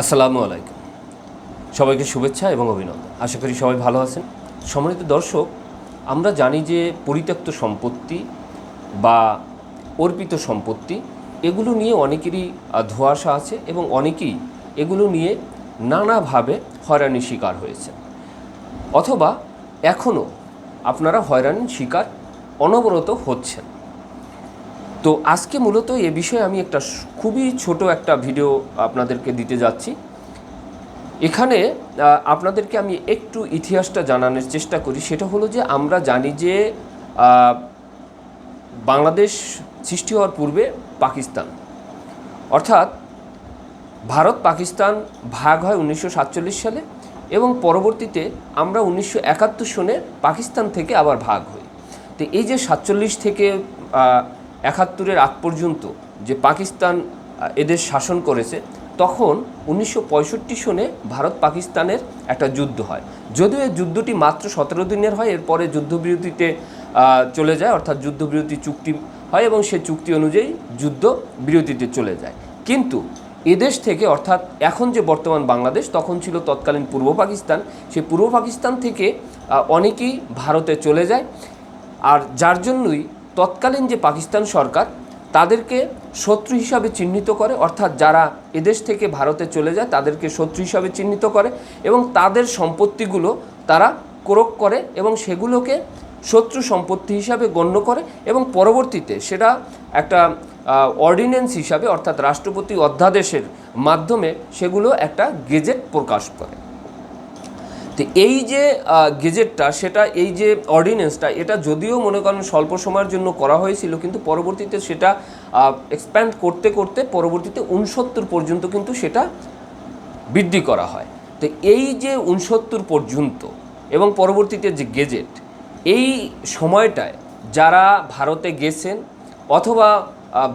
আসসালামু আলাইকুম। সবাইকে শুভেচ্ছা এবং অভিনন্দন। আশা করি সবাই ভালো আছেন। সম্মানিত দর্শক, আমরা জানি যে পরিত্যক্ত সম্পত্তি বা অর্পিত সম্পত্তি, এগুলো নিয়ে অনেকেরই ধোঁয়াশা আছে এবং অনেকেই এগুলো নিয়ে নানাভাবে হয়রানির শিকার হয়েছে অথবা এখনও আপনারা হয়রানির শিকার অনবরত হচ্ছেন। তো আজকে মূলত এ বিষয়ে আমি একটা খুবই ছোট একটা ভিডিও আপনাদেরকে দিতে যাচ্ছি। এখানে আপনাদেরকে আমি একটু ইতিহাসটা জানানোর চেষ্টা করি। সেটা হলো যে আমরা জানি যে বাংলাদেশ সৃষ্টি হওয়ার পূর্বে পাকিস্তান। অর্থাৎ ভারত পাকিস্তান ভাগ হয় উনিশশো সাতচল্লিশ সালে এবং পরবর্তীতে আমরা উনিশশো একাত্তর সনে পাকিস্তান থেকে আবার ভাগ হই। তো এই যে সাতচল্লিশ থেকে একাত্তরের আগ পর্যন্ত যে পাকিস্তান এদের শাসন করেছে, তখন উনিশশো পঁয়ষট্টি সনে ভারত পাকিস্তানের একটা যুদ্ধ হয়। যদিও এই যুদ্ধটি মাত্র সতেরো দিনের হয়, এরপরে যুদ্ধবিরতিতে চলে যায়, অর্থাৎ যুদ্ধবিরতি চুক্তি হয় এবং সে চুক্তি অনুযায়ী যুদ্ধ বিরতিতে চলে যায়। কিন্তু এদেশ থেকে, অর্থাৎ এখন যে বর্তমান বাংলাদেশ, তখন ছিল তৎকালীন পূর্ব পাকিস্তান। সে পূর্ব পাকিস্তান থেকে অনেকেই ভারতে চলে যায়। আর যার জন্যই তৎকালীন যে পাকিস্তান সরকার, তাদেরকে শত্রু হিসাবে চিহ্নিত করে, অর্থাৎ যারা এদেশ থেকে ভারতে চলে যায়, তাদেরকে শত্রু হিসাবে চিহ্নিত করে এবং তাদের সম্পত্তিগুলো তারা ক্রোক করে এবং সেগুলোকে শত্রু সম্পত্তি হিসাবে গণ্য করে এবং পরবর্তীতে সেটা একটা অর্ডিন্যান্স হিসাবে, অর্থাৎ রাষ্ট্রপতি অধ্যাদেশের মাধ্যমে সেগুলো একটা গেজেট প্রকাশ করে। তো এই যে গেজেটটা সেটা, এই যে অর্ডিন্যান্সটা এটা যদিও মনে করেন স্বল্প সময়ের জন্য করা হয়েছিল, কিন্তু পরবর্তীতে সেটা এক্সপ্যান্ড করতে করতে পরবর্তীতে উনসত্তর পর্যন্ত কিন্তু সেটা বৃদ্ধি করা হয়। তো এই যে উনসত্তর পর্যন্ত এবং পরবর্তীতে যে গেজেট এই সময়টায় যারা ভারতে গেছেন অথবা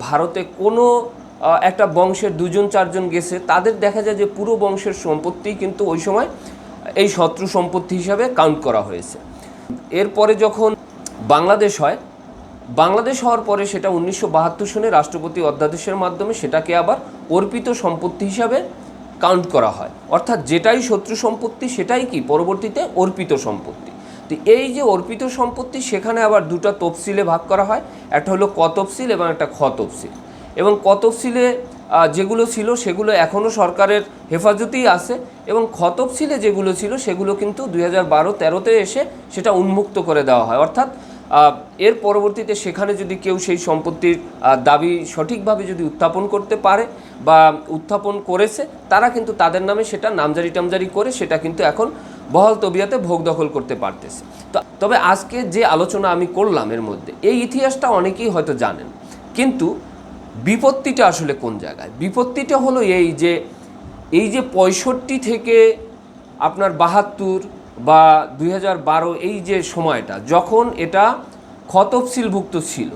ভারতে কোনো একটা বংশের দুজন, চারজন গেছে, তাদের দেখা যায় যে পুরো বংশের সম্পত্তি কিন্তু ওই সময় এই শত্রু সম্পত্তি হিসাবে কাউন্ট করা হয়েছে। এরপরে যখন বাংলাদেশ হয় বাংলাদেশ হওয়ার পরে সেটা উনিশশো বাহাত্তর সনে রাষ্ট্রপতি অধ্যাদেশের মাধ্যমে সেটাকে আবার অর্পিত সম্পত্তি হিসাবে কাউন্ট করা হয়। অর্থাৎ যেটাই শত্রু সম্পত্তি সেটাই কি? পরবর্তীতে অর্পিত সম্পত্তি। তো এই যে অর্পিত সম্পত্তি সেখানে আবার দুটো তফসিলে ভাগ করা হয়। একটা হলো ক তফসিল এবং একটা খ তফসিল। এবং ক তফসিলে আহ, যেগুলো ছিল সেগুলো এখনও সরকারের হেফাজতেই আছে এবং খ তফসিলে যেগুলো ছিল সেগুলো কিন্তু দুই হাজার বারো তেরোতে এসে সেটা উন্মুক্ত করে দেওয়া হয়। অর্থাৎ এর পরবর্তীতে সেখানে যদি কেউ সেই সম্পত্তির দাবি সঠিকভাবে যদি উত্থাপন করতে পারে বা উত্থাপন করেছে, তারা কিন্তু তাদের নামে সেটা নামজারি টামজারি করে সেটা কিন্তু এখন বহল তবিয়াতে ভোগ দখল করতে পারতেছে। তবে আজকে যে আলোচনা আমি করলাম এর মধ্যে, এই ইতিহাসটা অনেকেই হয়তো জানেন। কিন্তু বিপত্তিটা আসলে কোন জায়গায়? বিপত্তিটা হলো এই যে এই যে পঁয়ষট্টি থেকে আপনার বাহাত্তর বা দু হাজার বারো এই যে সময়টা, যখন এটা খতফসিলভুক্ত ছিল,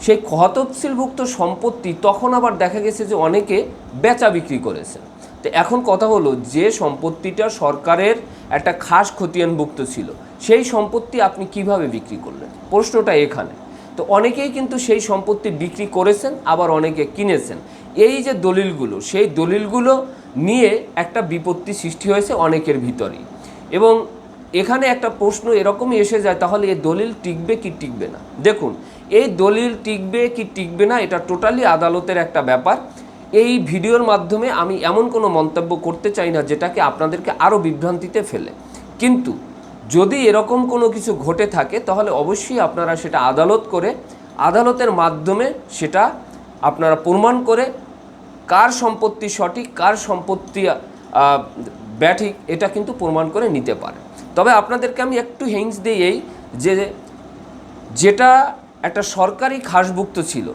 সেই খতফসিলভুক্ত সম্পত্তি তখন আবার দেখা গেছে যে অনেকে বেচা বিক্রি করেছে। তো এখন কথা হলো যে সম্পত্তিটা সরকারের একটা খাস খতিয়ানভুক্ত ছিল, সেই সম্পত্তি আপনি কীভাবে বিক্রি করলেন? প্রশ্নটা এখানে। তো অনেকেই কিন্তু সেই সম্পত্তি বিক্রি করেছেন, আবার অনেকে কিনেছেন। এই যে দলিলগুলো, সেই দলিলগুলো নিয়ে একটা বিপত্তি সৃষ্টি হয়েছে অনেকের ভিতরেই। এবং এখানে একটা প্রশ্ন এরকমই এসে যায়, তাহলে এই দলিল টিকবে কি টিকবে না? দেখুন, এই দলিল টিকবে কি টিকবে না, এটা টোটালি আদালতের একটা ব্যাপার। এই ভিডিওর মাধ্যমে আমি এমন কোনো মন্তব্য করতে চাই না, যেটাকে আপনাদেরকে আরও বিভ্রান্তিতে ফেলে। কিন্তু যদি এরকম কোনো কিছু ঘটে থাকে, তাহলে অবশ্যই আপনারা সেটা আদালত করে, আদালতের মাধ্যমে সেটা আপনারা প্রমাণ করে কার সম্পত্তি সঠিক, কার সম্পত্তি ব্যাঠিক, এটা কিন্তু প্রমাণ করে নিতে পারে। তবে আপনাদেরকে আমি একটু হিংস দিই এই যে যেটা একটা সরকারি খাসভুক্ত ছিল,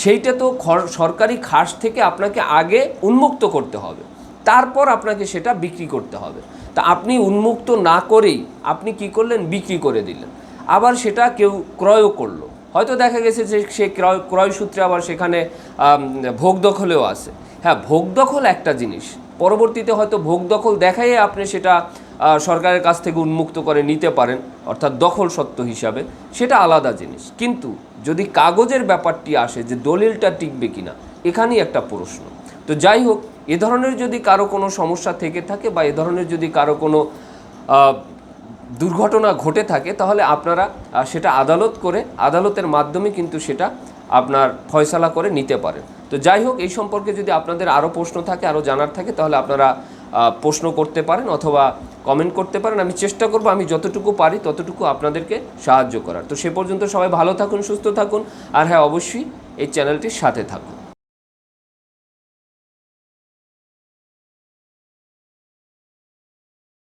সেইটা তো সরকারি খাস থেকে আপনাকে আগে উন্মুক্ত করতে হবে। তারপর আপনাকে সেটা বিক্রি করতে হবে। তা আপনি উন্মুক্ত না করেই আপনি কি করলেন? বিক্রি করে দিলেন। আবার সেটা কেউ ক্রয়ও করল। হয়তো দেখা গেছে যে সে ক্রয় ক্রয় সূত্রে আবার সেখানে ভোগ দখলেও আছে। হ্যাঁ ভোগ দখল একটা জিনিস। পরবর্তীতে হয়তো ভোগ দখল দেখাই আপনি সেটা সরকারের কাছ থেকে উন্মুক্ত করে নিতে পারেন, অর্থাৎ দখল সত্ত্ব হিসাবে। সেটা আলাদা জিনিস। কিন্তু যদি কাগজের ব্যাপারটি আসে যে দলিলটা টিকবে কিনা, এখানেই একটা প্রশ্ন। তো যাই হোক এ ধরনের যদি কারও কোনো সমস্যা থেকে থাকে বা এ ধরনের যদি কারও কোনো দুর্ঘটনা ঘটে থাকে, তাহলে আপনারা সেটা আদালত করে, আদালতের মাধ্যমে কিন্তু সেটা আপনার ফয়সালা করে নিতে পারেন। তো যাই হোক, এই সম্পর্কে যদি আপনাদের আরও প্রশ্ন থাকে, আরও জানার থাকে, তাহলে আপনারা প্রশ্ন করতে পারেন অথবা কমেন্ট করতে পারেন। আমি চেষ্টা করব, আমি যতটুকু পারি ততটুকু আপনাদেরকে সাহায্য করার। তো সে পর্যন্ত সবাই ভালো থাকুন, সুস্থ থাকুন। আর হ্যাঁ অবশ্যই এই চ্যানেলটির সাথে থাকুন।